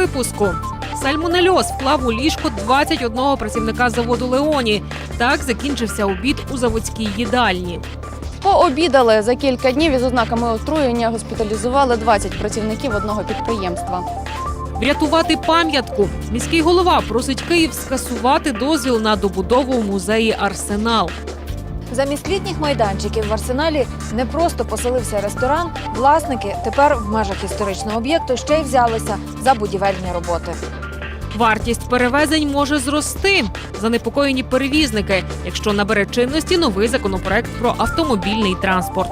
Випуску сальмонельоз вклав у ліжко 21 працівника заводу Леоні. Так закінчився обід у заводській їдальні. Пообідали за кілька днів із ознаками отруєння. Госпіталізували 20 працівників одного підприємства. Врятувати пам'ятку. Міський голова просить Київ скасувати дозвіл на добудову музеї Арсенал. Замість літніх майданчиків в арсеналі не просто поселився ресторан. Власники тепер в межах історичного об'єкту ще й взялися за будівельні роботи. Вартість перевезень може зрости. Занепокоєні перевізники, якщо набере чинності новий законопроект про автомобільний транспорт.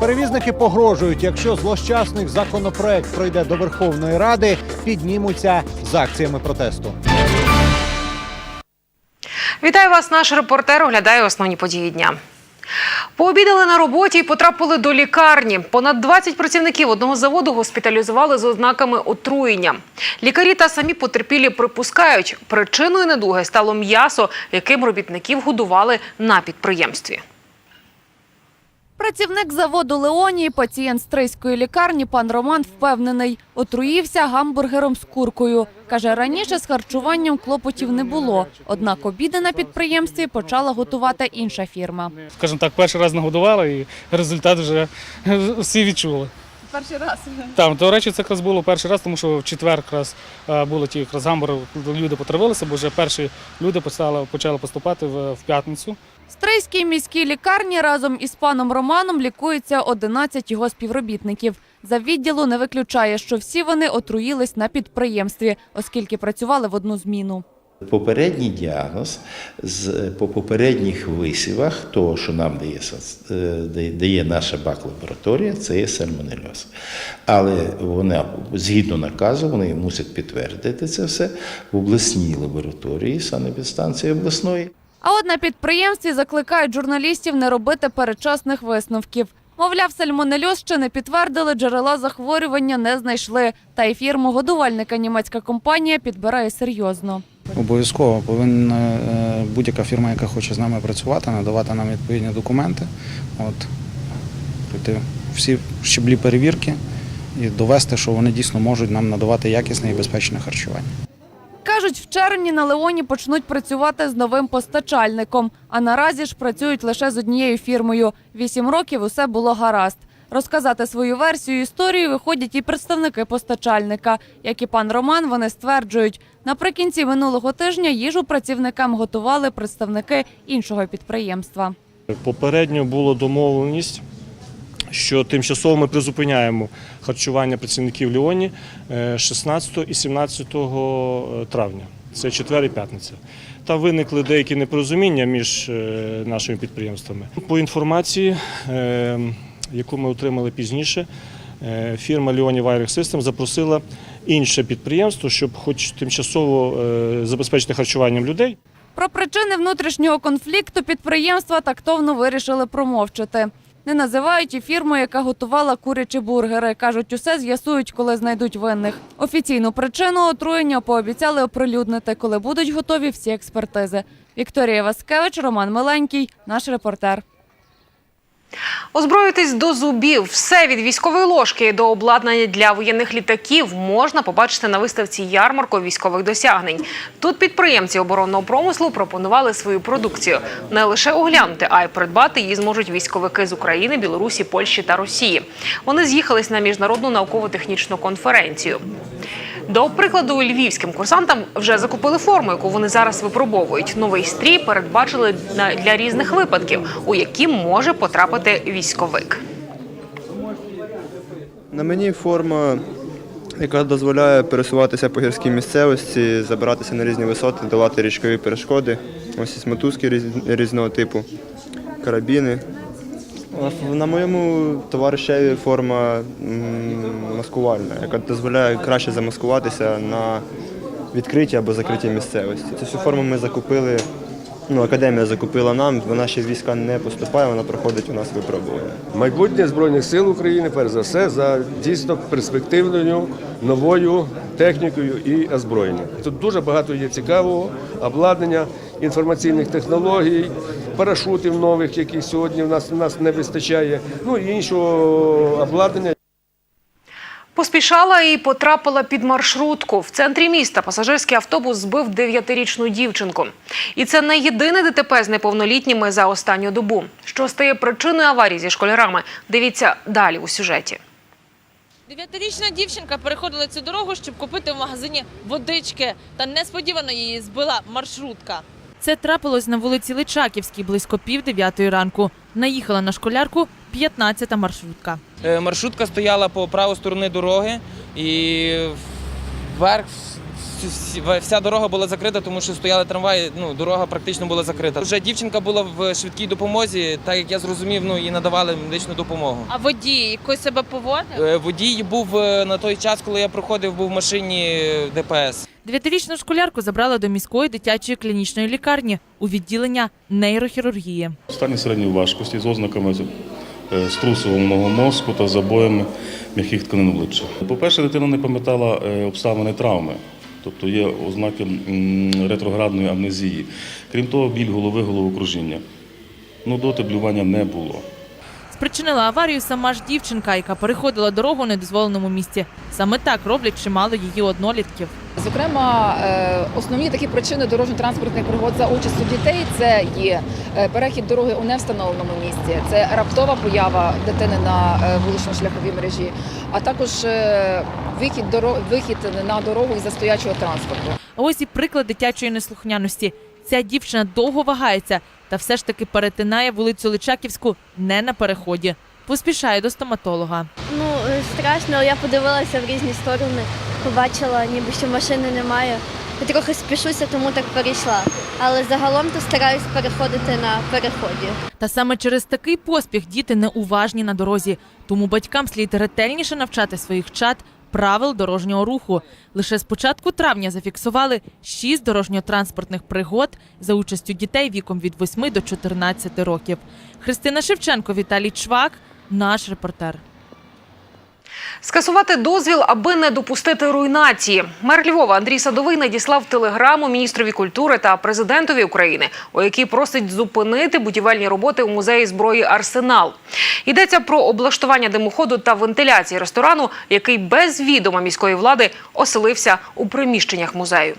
Перевізники погрожують, якщо злощасний законопроект пройде до Верховної Ради, піднімуться з акціями протесту. Вітаю вас, наш репортер оглядає основні події дня. Пообідали на роботі і потрапили до лікарні. Понад 20 працівників одного заводу госпіталізували з ознаками отруєння. Лікарі та самі потерпілі припускають, причиною недуги стало м'ясо, яким робітників годували на підприємстві. Працівник заводу Леонії, пацієнт стрийської лікарні, пан Роман впевнений, отруївся гамбургером з куркою. Каже, раніше з харчуванням клопотів не було. Однак обіди на підприємстві почала готувати інша фірма. скажімо так, перший раз нагодували і результат вже всі відчули. Перший раз Там, до речі, це якраз було перший раз, тому що в четвер якраз е, було ті якраз гамбури, люди потравилися, бо вже перші люди почали, почали поступати в, в п'ятницю. Стрийській міській лікарні разом із паном Романом лікується 11 його співробітників. За відділу не виключає, що всі вони отруїлись на підприємстві, оскільки працювали в одну зміну. Попередній діагноз по попередніх висівах, того, що нам дає, е, дає наша бак-лабораторія, це є сальмонельоз. Але вона згідно наказу, вони мусять підтвердити це все в обласній лабораторії санепідстанції обласної. А от на підприємстві закликають журналістів не робити передчасних висновків. Мовляв, сальмонельоз ще не підтвердили, джерела захворювання не знайшли. Та й фірму годувальника німецька компанія підбирає серйозно. Обов'язково повинна е, будь-яка фірма, яка хоче з нами працювати, надавати нам відповідні документи, от, пройти всі щеблі перевірки і довести, що вони дійсно можуть нам надавати якісне і безпечне харчування. Кажуть, в червні на Леоні почнуть працювати з новим постачальником. А наразі ж працюють лише з однією фірмою. Вісім років усе було гаразд. Розказати свою версію історії виходять і представники постачальника. Як і пан Роман, вони стверджують, наприкінці минулого тижня їжу працівникам готували представники іншого підприємства. Попередньо була домовленість, що тимчасово ми призупиняємо харчування працівників Ліоні е, 16 і 17 травня. Це четвер і п'ятниця. Там виникли деякі непорозуміння між е, нашими підприємствами. По інформації, е, яку ми отримали пізніше, е, фірма Ліоні Вайрих Систем запросила інше підприємство, щоб хоч тимчасово е, забезпечити харчуванням людей. Про причини внутрішнього конфлікту підприємства тактовно вирішили промовчати. Не називають і фірму, яка готувала курячі бургери. Кажуть, усе з'ясують, коли знайдуть винних. Офіційну причину отруєння пообіцяли оприлюднити, коли будуть готові всі експертизи. Вікторія Васкевич, Роман Миленький, наш репортер. Озброїтись до зубів. Все від військової ложки до обладнання для воєнних літаків можна побачити на виставці ярмарку військових досягнень. Тут підприємці оборонного промислу пропонували свою продукцію. Не лише оглянути, а й придбати її зможуть військовики з України, Білорусі, Польщі та Росії. Вони з'їхались на міжнародну науково-технічну конференцію. До прикладу, львівським курсантам вже закупили форму, яку вони зараз випробовують. Новий стрій передбачили для різних випадків, у які може потрапити військовик. На мені форма, яка дозволяє пересуватися по гірській місцевості, забиратися на різні висоти, долати річкові перешкоди. Ось із мотузки різного типу, карабіни, На моєму товаришеві форма маскувальна, яка дозволяє краще замаскуватися на відкритій або закритій місцевості. Цю всю форму ми закупили. Ну, академія закупила нам, вона ще війська не поступає, вона проходить у нас випробування. Майбутнє Збройних сил України, перш за все, за дійсно перспективною новою технікою і озброєнням. Тут дуже багато є цікавого обладнання, інформаційних технологій, парашутів нових, які сьогодні в нас, в нас не вистачає, ну і іншого обладнання. Поспішала і потрапила під маршрутку. В центрі міста пасажирський автобус збив дев'ятирічну дівчинку. І це не єдине ДТП з неповнолітніми за останню добу. Що стає причиною аварії зі школярами? Дивіться далі у сюжеті. Дев'ятирічна дівчинка переходила цю дорогу, щоб купити в магазині водички, та несподівано її збила маршрутка. Це трапилось на вулиці Личаківській близько пів дев'ятої ранку. Наїхала на школярку 15-та маршрутка. Е, Маршрутка стояла по праву сторони дороги і вверх вся дорога була закрита, тому що стояли трамваї, ну, дорога практично була закрита. Вже дівчинка була в швидкій допомозі, так як я зрозумів, ну, їй надавали медичну допомогу. А водій якось себе поводив? Е, Водій був е, на той час, коли я проходив, був в машині ДПС. Дев'ятирічну школярку забрали до міської дитячої клінічної лікарні у відділення нейрохірургії. Стані середньої важкості з ознаками е, струсованого мозку та забоями м'яких тканин обличчя. По-перше, дитина не пам'ятала е, обставини травми, тобто є ознаки ретроградної амнезії. Крім того, біль голови, головокружіння. Нудоти, блювання не було. Спричинила аварію сама ж дівчинка, яка переходила дорогу у недозволеному місці. Саме так роблять чимало її однолітків. Зокрема, е, основні такі причини дорожньо-транспортних пригод за участю дітей це є е, перехід дороги у невстановленому місці, це раптова поява дитини на е, вулично-шляховій мережі, а також вихід вихід на дорогу із застоячого транспорту. А ось і приклад дитячої неслухняності. Ця дівчина довго вагається та все ж таки перетинає вулицю Личаківську не на переході. Поспішає до стоматолога. Ну, страшно, але я подивилася в різні сторони, побачила, ніби що машини немає. Я трохи спішуся, тому так перейшла. Але загалом то стараюсь переходити на переході. Та саме через такий поспіх діти неуважні на дорозі. Тому батькам слід ретельніше навчати своїх чад правил дорожнього руху. Лише з початку травня зафіксували шість дорожньо-транспортних пригод за участю дітей віком від 8 до 14 років. Христина Шевченко, Віталій Чвак, наш репортер. Скасувати дозвіл, аби не допустити руйнації. Мер Львова Андрій Садовий надіслав телеграму міністрові культури та президентові України, у якій просить зупинити будівельні роботи у музеї зброї Арсенал. Йдеться про облаштування димоходу та вентиляції ресторану, який без відома міської влади оселився у приміщеннях музею.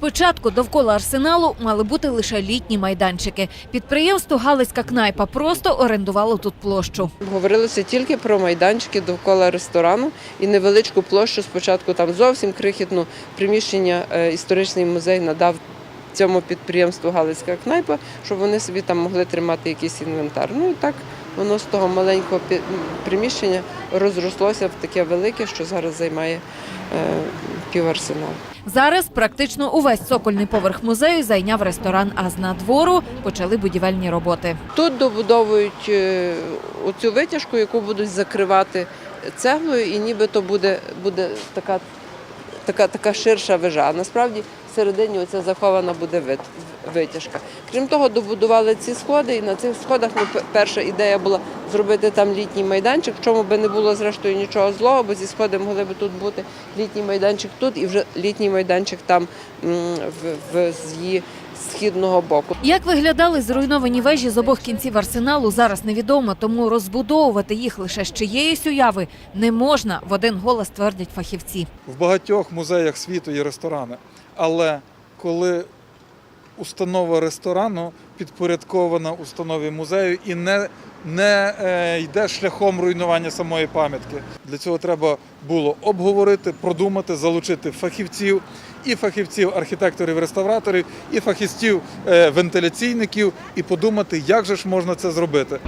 Спочатку довкола арсеналу мали бути лише літні майданчики. Підприємство Галицька кнайпа просто орендувало тут площу. Говорилося тільки про майданчики довкола ресторану і невеличку площу. Спочатку там зовсім крихітну приміщення е, історичний музей надав цьому підприємству Галицька кнайпа, щоб вони собі там могли тримати якийсь інвентар. Ну і так воно з того маленького приміщення розрослося в таке велике, що зараз займає е, піварсенал. Зараз практично увесь цокольний поверх музею зайняв ресторан, а з надвору почали будівельні роботи. Тут добудовують е, оцю витяжку, яку будуть закривати цеглою, і нібито буде, буде така, така, така ширша вежа. Насправді всередині оця захована буде вит- витяжка. Крім того, добудували ці сходи, і на цих сходах ну, перша ідея була зробити там літній майданчик, в чому би не було зрештою нічого злого, бо зі сходи могли би тут бути літній майданчик тут і вже літній майданчик там в, в з її східного боку. Як виглядали зруйновані вежі з обох кінців арсеналу, зараз невідомо, тому розбудовувати їх лише з чиєїсь уяви не можна, в один голос твердять фахівці. В багатьох музеях світу є ресторани, але коли установа ресторану підпорядкована установі музею і не, не е, йде шляхом руйнування самої пам'ятки. Для цього треба було обговорити, продумати, залучити фахівців, і фахівців, архітекторів, реставраторів, і фахівців е, вентиляційників, і подумати, як же ж можна це зробити.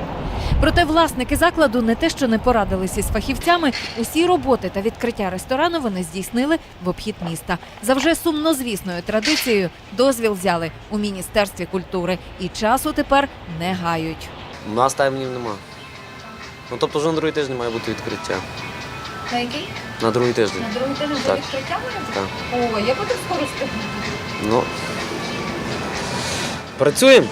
Проте власники закладу не те, що не порадилися із фахівцями, усі роботи та відкриття ресторану вони здійснили в обхід міста. За вже сумнозвісною традицією дозвіл взяли у міністерстві культури і часу тепер не гають. У нас таймів нема. Ну тобто вже на другий тиждень має бути відкриття. На який? На другий тиждень. На другий тиждень Так. відкриття? Так. О, я буду скоро встигнути. Ну. Працюємо.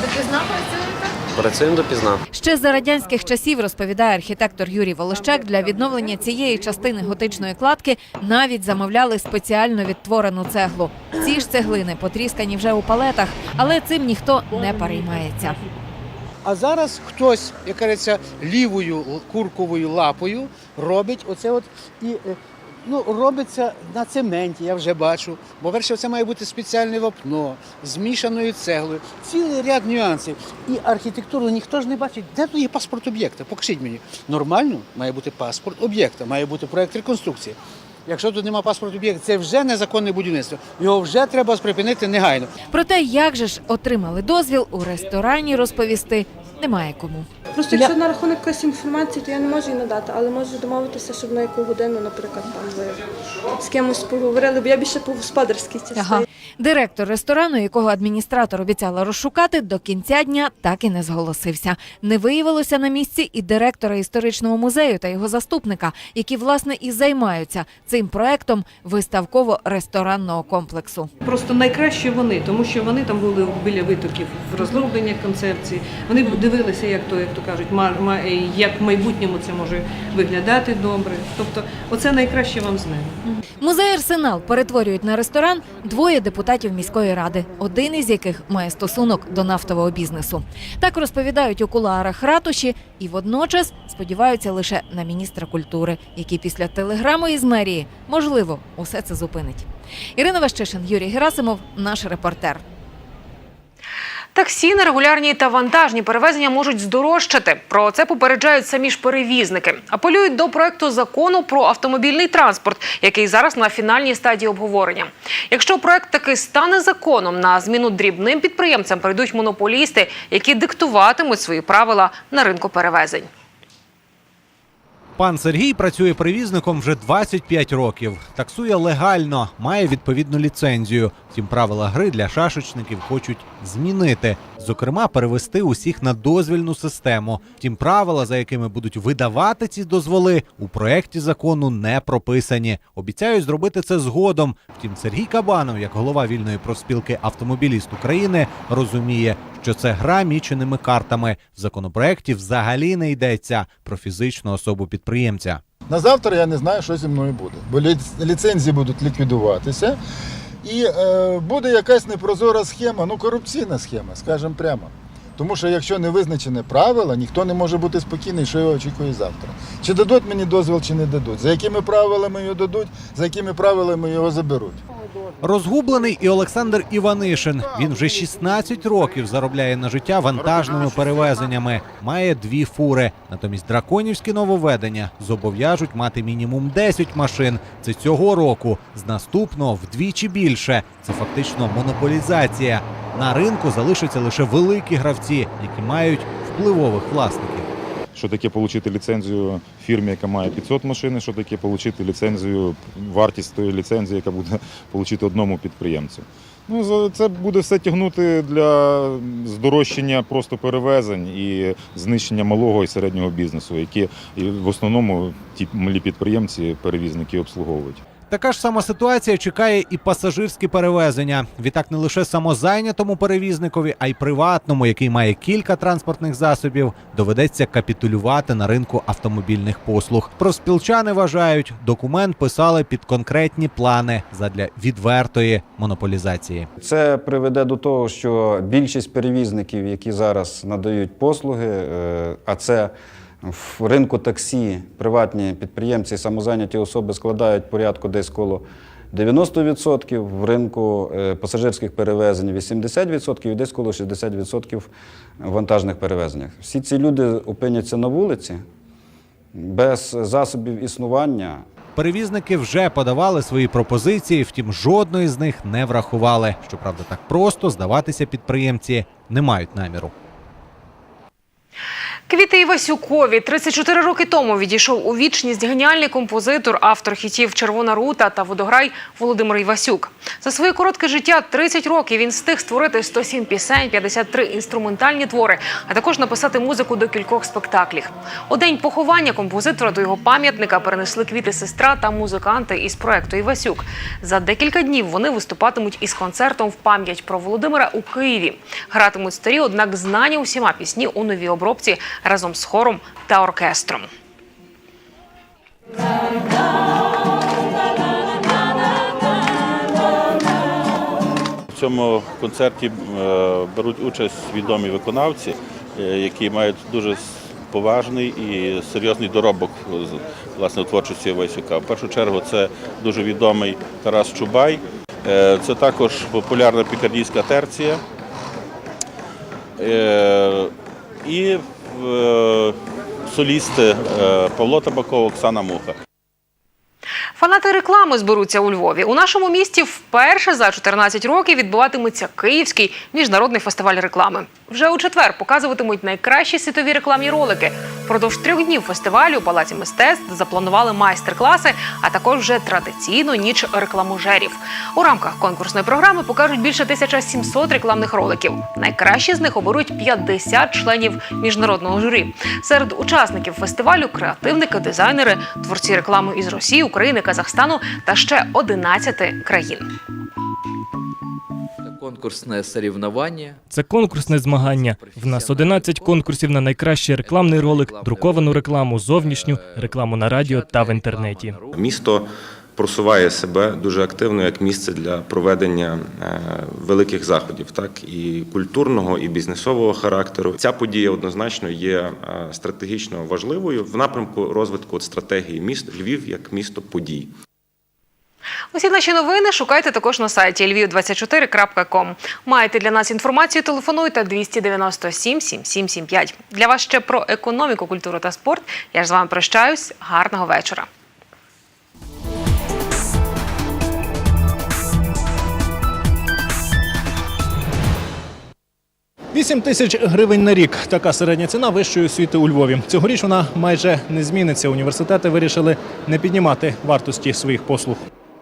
Допізна працюєте? Працюємо допізна. Ще за радянських часів розповідає архітектор Юрій Волощак, для відновлення цієї частини готичної кладки навіть замовляли спеціально відтворену цеглу. Ці ж цеглини потріскані вже у палетах, але цим ніхто не переймається. А зараз хтось, як кажеться, лівою курковою лапою робить оце от і е, ну, робиться на цементі, я вже бачу. Бо перше, це має бути спеціальне вапно з мішаною цеглою, цілий ряд нюансів. І архітектуру ніхто ж не бачить, де тут є паспорт об'єкта. Покажіть мені. Нормально має бути паспорт об'єкта, має бути проект реконструкції. Якщо тут немає паспорту об'єкт, це вже незаконне будівництво. Його вже треба припинити негайно. Про те, як же ж отримали дозвіл у ресторані, розповісти немає кому. Просто якщо на рахунок якоїсь інформації, то я не можу її надати, але можу домовитися, щоб на яку годину, наприклад, там ви з кимось поговорили, бо я більше по господарській частині. Ага. Директор ресторану, якого адміністратор обіцяла розшукати, до кінця дня так і не зголосився. Не виявилося на місці і директора історичного музею та його заступника, які власне і займаються цим проектом виставково-ресторанного комплексу. Просто найкраще вони, тому що вони там були біля витоків в розроблення концепції. Вони дивилися, як то, як то кажуть, ма- як в майбутньому це може виглядати добре. Тобто, оце найкраще вам з ними. Музей Арсенал перетворюють на ресторан двоє депутатів міської ради, один із яких має стосунок до нафтового бізнесу. Так розповідають у кулуарах ратуші і водночас сподіваються лише на міністра культури, який після телеграми із мерії можливо усе це зупинить. Ірина Ващишин, Юрій Герасимов, наш репортер. Таксі, нерегулярні та вантажні перевезення можуть здорожчати. Про це попереджають самі ж перевізники. Апелюють до проекту закону про автомобільний транспорт, який зараз на фінальній стадії обговорення. Якщо проект таки стане законом, на зміну дрібним підприємцям прийдуть монополісти, які диктуватимуть свої правила на ринку перевезень. Пан Сергій працює привізником вже 25 років. Таксує легально, має відповідну ліцензію. Втім, правила гри для шашечників хочуть змінити. Зокрема, перевести усіх на дозвільну систему. Втім, правила, за якими будуть видавати ці дозволи, у проєкті закону не прописані. Обіцяють зробити це згодом. Втім, Сергій Кабанов, як голова вільної профспілки автомобіліст України, розуміє, що це гра міченими картами. В законопроекті взагалі не йдеться про фізичну особу підприємця. На завтра я не знаю, що зі мною буде, бо лі- ліцензії будуть ліквідуватися, і е, буде якась непрозора схема, ну корупційна схема, скажімо прямо. Тому що якщо не визначені правила, ніхто не може бути спокійний, що його очікує завтра. Чи дадуть мені дозвіл, чи не дадуть. За якими правилами його дадуть, за якими правилами його заберуть. Розгублений і Олександр Іванишин. Він вже 16 років заробляє на життя вантажними перевезеннями. Має дві фури. Натомість драконівські нововведення зобов'яжуть мати мінімум 10 машин. Це цього року. З наступного вдвічі більше. Це фактично монополізація. На ринку залишаться лише великі гравці, які мають впливових власників. Що таке отримати ліцензію фірмі, яка має 500 машин, що таке отримати ліцензію, вартість тої ліцензії, яка буде отримати одному підприємцю. Ну, це буде все тягнути для здорожчання просто перевезень і знищення малого і середнього бізнесу, які в основному ті малі підприємці, перевізники обслуговують. Така ж сама ситуація чекає і пасажирські перевезення. Відтак не лише самозайнятому перевізникові, а й приватному, який має кілька транспортних засобів, доведеться капітулювати на ринку автомобільних послуг. Проспілчани вважають, документ писали під конкретні плани задля відвертої монополізації. Це приведе до того, що більшість перевізників, які зараз надають послуги, е, а це в ринку таксі приватні підприємці, самозайняті особи складають порядку десь коло 90%, в ринку е, пасажирських перевезень 80% і десь коло 60% в вантажних перевезеннях. Всі ці люди опиняться на вулиці без засобів існування. Перевізники вже подавали свої пропозиції, втім, жодної з них не врахували. Щоправда, так просто здаватися підприємці не мають наміру. Квіти Івасюкові 34 роки тому відійшов у вічність геніальний композитор, автор хітів Червона рута та водограй Володимир Івасюк. За своє коротке життя 30 років він встиг створити 107 пісень, 53 інструментальні твори, а також написати музику до кількох спектаклів. У день поховання композитора до його пам'ятника перенесли квіти сестра та музиканти із проекту Івасюк. За декілька днів вони виступатимуть із концертом в пам'ять про Володимира у Києві. Гратимуть старі, однак знані усіма пісні у новій обробці разом з хором та оркестром. В цьому концерті е, беруть участь відомі виконавці, е, які мають дуже поважний і серйозний доробок власне творчості Вайсюка. В першу чергу це дуже відомий Тарас Чубай, Е, це також популярна пікардійська терція. І солісти е, Павло Табаков, Оксана Муха. Фанати реклами зберуться у Львові. У нашому місті вперше за 14 років відбуватиметься Київський міжнародний фестиваль реклами. Вже у четвер показуватимуть найкращі світові рекламні ролики. Впродовж трьох днів фестивалю у Палаці мистецтв запланували майстер-класи, а також вже традиційну ніч рекламожерів. У рамках конкурсної програми покажуть більше 1700 рекламних роликів. Найкращі з них оберуть 50 членів міжнародного журі. Серед учасників фестивалю креативники, дизайнери, творці реклами із Росії, України, Казахстану та ще 11 країн. Конкурсне соревновання. Це конкурсне змагання. В нас 11 конкурсів на найкращий рекламний ролик, друковану рекламу, зовнішню, рекламу на радіо та в інтернеті. Місто просуває себе дуже активно як місце для проведення е, великих заходів, так і культурного, і бізнесового характеру. Ця подія однозначно є е, стратегічно важливою в напрямку розвитку стратегії міст Львів як місто подій. Усі наші новини шукайте також на сайті lviv24.com. Маєте для нас інформацію, телефонуйте 297 7775. Для вас ще про економіку, культуру та спорт. Я ж з вами прощаюсь. Гарного вечора. Вісім тисяч гривень на рік. Така середня ціна вищої освіти у Львові. Цьогоріч вона майже не зміниться. Університети вирішили не піднімати вартості своїх послуг.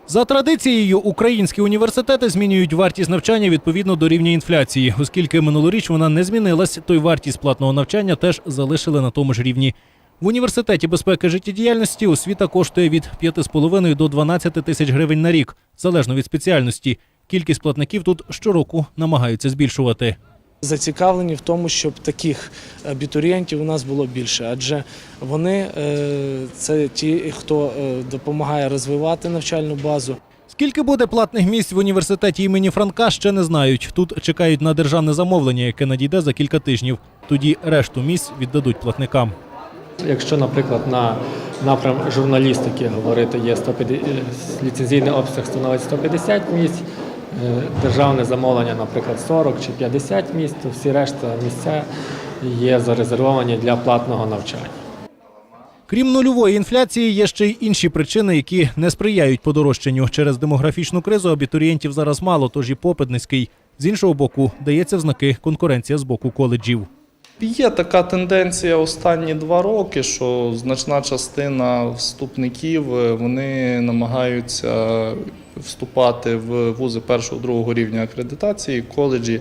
За традицією, українські університети змінюють вартість навчання відповідно до рівня інфляції, оскільки минулоріч вона не змінилась, то й вартість платного навчання теж залишили на тому ж рівні. В університеті безпеки життєдіяльності освіта коштує від 5,5 до 12 тисяч гривень на рік, залежно від спеціальності. Кількість платників тут щороку намагаються збільшувати. Зацікавлені в тому, щоб таких абітурієнтів у нас було більше, адже вони е, це ті, хто е, допомагає розвивати навчальну базу. Скільки буде платних місць в університеті імені Франка, ще не знають. Тут чекають на державне замовлення, яке надійде за кілька тижнів. Тоді решту місць віддадуть платникам. Якщо, наприклад, на напрям журналістики говорити, є 150, ліцензійний обсяг становить 150 місць, державне замовлення, наприклад, 40 чи 50 місць, то всі решта місця є зарезервовані для платного навчання. Крім нульової інфляції, є ще й інші причини, які не сприяють подорожчанню. Через демографічну кризу абітурієнтів зараз мало, тож і попит низький. З іншого боку, дається в знаки конкуренція з боку коледжів. Є така тенденція останні два роки, що значна частина вступників е, вони намагаються вступати в вузи першого другого рівня акредитації, коледжі,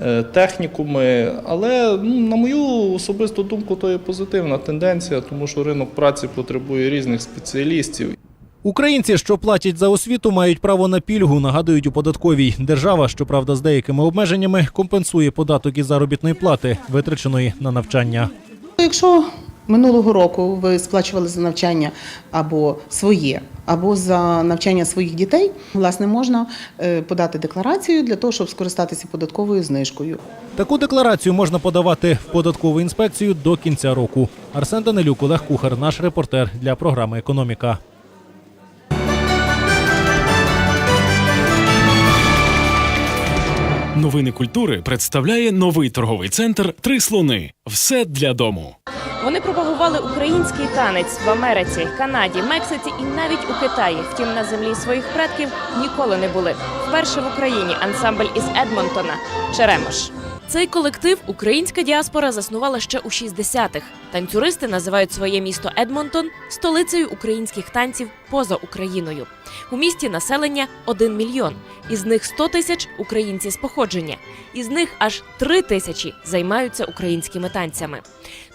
е, технікуми. Але ну, на мою особисту думку, то є позитивна тенденція, тому що ринок праці потребує різних спеціалістів. Українці, що платять за освіту, мають право на пільгу, нагадують у податковій. Держава, щоправда, з деякими обмеженнями, компенсує податок із заробітної плати, витраченої на навчання. Якщо минулого року ви сплачували за навчання або своє, або за навчання своїх дітей, власне, можна е, подати декларацію для того, щоб скористатися податковою знижкою. Таку декларацію можна подавати в податкову інспекцію до кінця року. Арсен Данилюк, Олег Кухар, наш репортер для програми Економіка. Новини культури представляє новий торговий центр Три слони. Все для дому. Вони пропагували український танець в Америці, Канаді, Мексиці і навіть у Китаї. Втім, на землі своїх предків ніколи не були. Вперше в Україні ансамбль із Едмонтона Черемош. Цей колектив українська діаспора заснувала ще у 60-х. Танцюристи називають своє місто Едмонтон столицею українських танців поза Україною. У місті населення 1 мільйон, із них 100 тисяч українці з походження, із них аж 3 тисячі займаються українськими танцями.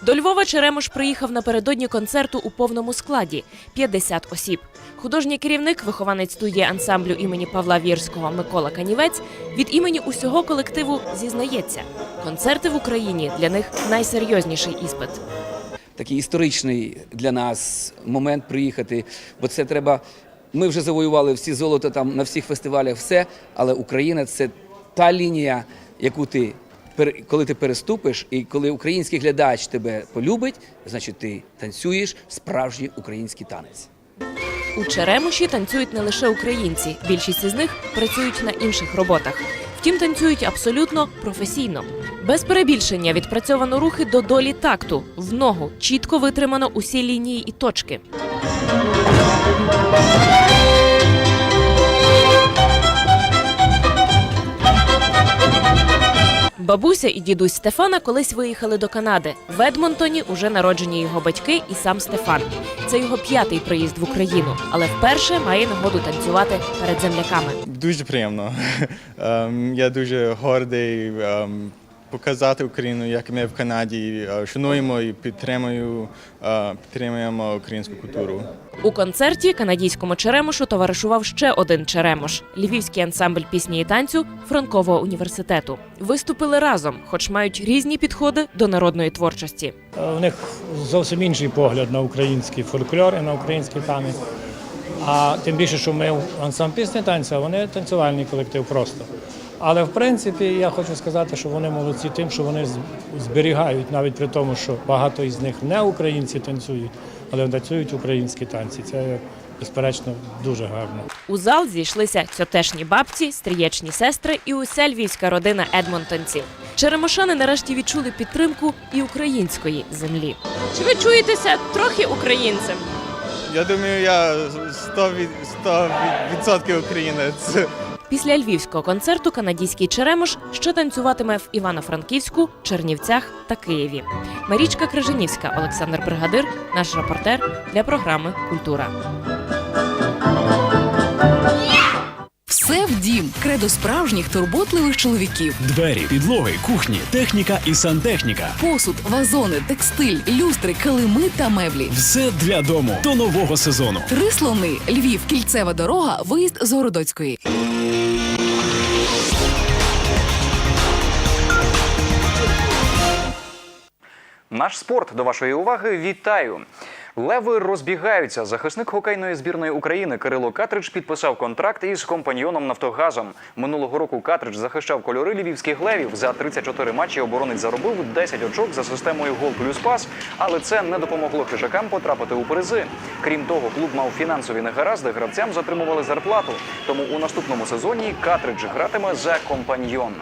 До Львова Черемош приїхав напередодні концерту у повному складі 50 осіб. Художній керівник, вихованець студії ансамблю імені Павла Вірського Микола Канівець від імені усього колективу зізнається, концерти в Україні для них найсерйозніший іспит. такий історичний для нас момент приїхати, бо це треба. Ми вже завоювали всі золото там на всіх фестивалях, все, але Україна це та лінія, яку ти коли ти переступиш, і коли український глядач тебе полюбить, значить ти танцюєш справжній український танець. У Черемоші танцюють не лише українці. Більшість із них працюють на інших роботах. Втім, танцюють абсолютно професійно. Без перебільшення відпрацьовано рухи до долі такту. В ногу чітко витримано усі лінії і точки. Бабуся і дідусь Стефана колись виїхали до Канади. В Едмонтоні уже народжені його батьки і сам Стефан. Це його п'ятий приїзд в Україну, але вперше має нагоду танцювати перед земляками. Дуже приємно. Ем, Я дуже гордий ем, показати Україну, як ми в Канаді е, шануємо і підтримуємо, е, підтримуємо українську культуру. У концерті канадійському черемошу товаришував ще один черемош львівський ансамбль пісні і танцю Франкового університету. Виступили разом, хоч мають різні підходи до народної творчості. У них зовсім інший погляд на український фольклор і на український танець. А тим більше, що ми ансамбль пісні танцю, а вони танцювальний колектив просто. Але в принципі я хочу сказати, що вони молодці тим, що вони зберігають, навіть при тому, що багато із них не українці танцюють, але танцюють українські танці. Це безперечно дуже гарно. У зал зійшлися цьотешні бабці, стрієчні сестри і уся львівська родина едмонтонців. Черемошани нарешті відчули підтримку і української землі. Чи ви чуєтеся трохи українцем? Я думаю, я 100%, від- 100% українець. Після львівського концерту канадійський черемош ще танцюватиме в Івано-Франківську, Чернівцях та Києві. Марічка Крижанівська, Олександр Бригадир, наш репортер для програми Культура. Все в дім. Кредо справжніх турботливих чоловіків. Двері, підлоги, кухні, техніка і сантехніка. Посуд, вазони, текстиль, люстри, килими та меблі. Все для дому до нового сезону. Три слони. Львів, кільцева дорога, виїзд з Городоцької. Наш спорт до вашої уваги. Вітаю! Леви розбігаються. Захисник хокейної збірної України Кирило Катрич підписав контракт із компаньйоном Нафтогазом. Минулого року Катрич захищав кольори львівських левів. За 34 матчі оборонець заробив 10 очок за системою гол плюс пас, але це не допомогло хижакам потрапити у призи. Крім того, клуб мав фінансові негаразди. Гравцям затримували зарплату. Тому у наступному сезоні Катрич гратиме за компаньйон.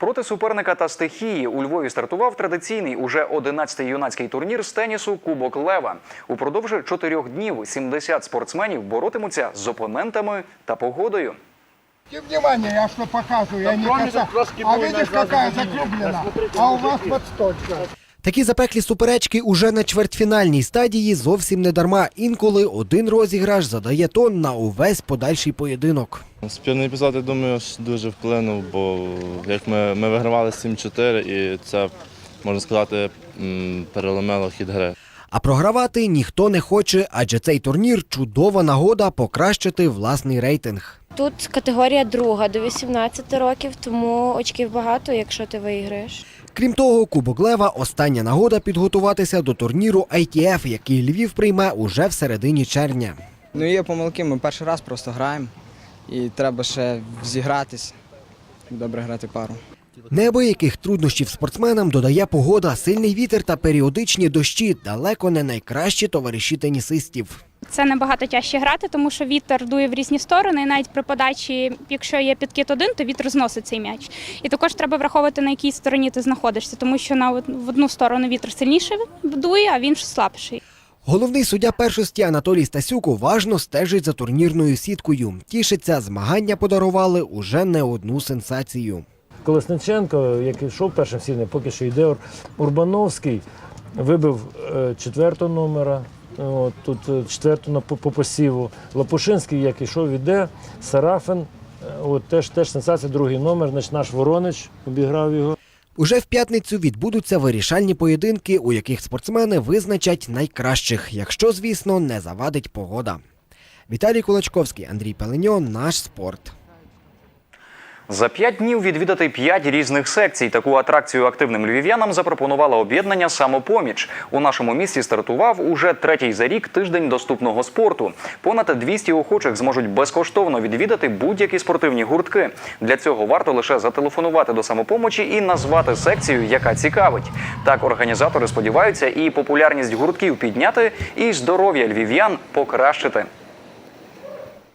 Проти суперника та стихії у Львові стартував традиційний уже 11-й юнацький турнір з тенісу Кубок Лева. Упродовж чотирьох днів 70 спортсменів боротимуться з опонентами та погодою. Внимание, я что показываю, я не касаюсь. А видишь, какая закруглена, а у вас подсточка. Такі запеклі суперечки уже на чвертьфінальній стадії зовсім не дарма. Інколи один розіграш задає тон на увесь подальший поєдинок. Спірний епізод, я думаю, дуже вплинув, бо як ми, ми вигравали 7-4, і це, можна сказати, переломило хід гри. А програвати ніхто не хоче, адже цей турнір чудова нагода покращити власний рейтинг. Тут категорія друга до 18 років, тому очків багато, якщо ти виграєш. Крім того, Кубок Лева остання нагода підготуватися до турніру ITF, який Львів прийме уже в середині червня. Ну є помилки, ми перший раз просто граємо і треба ще зігратись, добре грати пару. Неабияких труднощів спортсменам додає погода, сильний вітер та періодичні дощі далеко не найкращі товариші тенісистів. Це набагато тяжче грати, тому що вітер дує в різні сторони. І навіть при подачі, якщо є підкид один, то вітер зносить цей м'яч. І також треба враховувати, на якій стороні ти знаходишся, тому що на в одну сторону вітер сильніше дує, а в іншу слабший. Головний суддя першості Анатолій Стасюк уважно стежить за турнірною сіткою. Тішиться, змагання подарували уже не одну сенсацію. Колесниченко, який йшов першим сильним, поки що йде Урбановський, вибив е, четвертого номера. От, тут е, четверту на по, по посіву. Лопушинський, як йшов, іде, Сарафин, е, от, теж, теж сенсація, другий номер, значить наш Воронич обіграв його. Уже в п'ятницю відбудуться вирішальні поєдинки, у яких спортсмени визначать найкращих, якщо, звісно, не завадить погода. Віталій Кулачковський, Андрій Пеленьо, наш спорт. За п'ять днів відвідати п'ять різних секцій. Таку атракцію активним львів'янам запропонувало об'єднання Самопоміч. У нашому місті стартував уже третій за рік тиждень доступного спорту. Понад 200 охочих зможуть безкоштовно відвідати будь-які спортивні гуртки. Для цього варто лише зателефонувати до самопомочі і назвати секцію, яка цікавить. Так організатори сподіваються і популярність гуртків підняти, і здоров'я львів'ян покращити.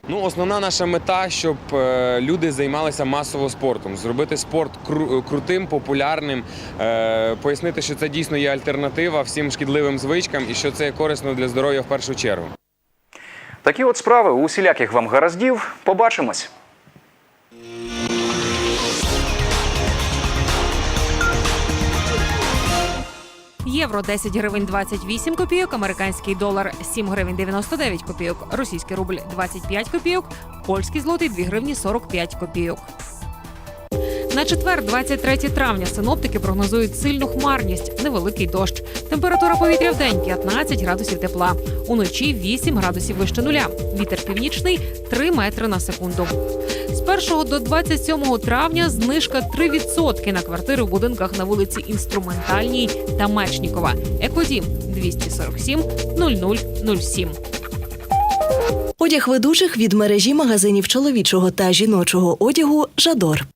Ну, основна наша мета, щоб е, люди займалися масово спортом, зробити спорт кру- крутим, популярним, е, пояснити, що це дійсно є альтернатива всім шкідливим звичкам і що це корисно для здоров'я в першу чергу. Такі от справи усіляких вам гараздів. Побачимось. Євро 10 гривень 28 копійок, американський долар 7 гривень 99 копійок, російський рубль 25 копійок, польський злотий 2 гривні 45 копійок. На четвер, 23 травня, синоптики прогнозують сильну хмарність, невеликий дощ. Температура повітря в день 15 градусів тепла. Уночі 8 градусів вище нуля. Вітер північний 3 метри на секунду. З 1 до 27 травня знижка 3% на квартири в будинках на вулиці Інструментальній та Мечнікова. Екодім 247 0007. Одяг ведучих від мережі магазинів чоловічого та жіночого одягу Жадор.